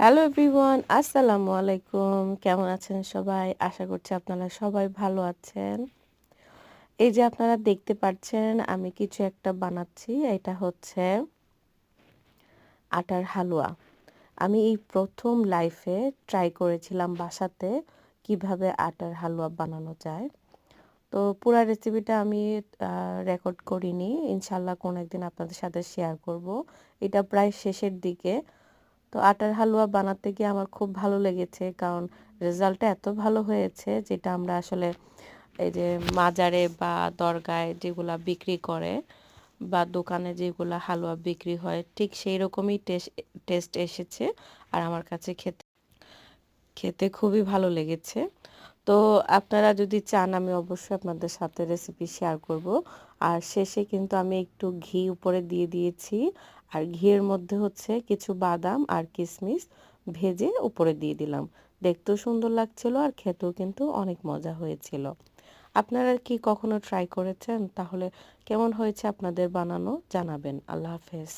Hello everyone আসসালামু আলাইকুম। কেমন আছেন সবাই? আশা করছি আপনারা সবাই ভালো আছেন। এই যে আপনারা দেখতে পাচ্ছেন, আমি কিছু একটা বানাচ্ছি। এটা হচ্ছে আটার হালুয়া। আমি এই প্রথম লাইফে ট্রাই করেছিলাম বাসাতে কীভাবে আটার হালুয়া বানানো যায়। তো পুরো রেসিপিটা আমি রেকর্ড করিনি। ইনশাল্লাহ কোনো একদিন আপনাদের সাথে শেয়ার করব। এটা প্রায় শেষের দিকে। তো আটার হালুয়া বানাতে গিয়ে আমার খুব ভালো লেগেছে, কারণ রেজাল্টটা এত ভালো হয়েছে যেটা আমরা আসলে এই যে মাজারে বা দরগায় যেগুলা বিক্রি করে বা দোকানে যেগুলো হালুয়া বিক্রি হয়, ঠিক সেই রকমই টেস্ট টেস্ট এসেছে আর আমার কাছে খেতে খেতে খুবই ভালো লেগেছে। তো আপনারা যদি চান, আমি অবশ্যই আপনাদের সাথে রেসিপি শেয়ার করব। আর শেষে কিন্তু আমি একটু ঘি উপরে দিয়ে দিয়েছি। আর ঘিয়ের মধ্যে হচ্ছে কিছু বাদাম আর কিশমিশ ভেজে উপরে দিয়ে দিলাম। দেখতেও সুন্দর লাগছিল আর খেতেও কিন্তু অনেক মজা হয়েছিল। আপনারা কি কখনো ট্রাই করেছেন? তাহলে কেমন হয়েছে আপনাদের বানানো? জানাবেন। আল্লাহ হাফেজ।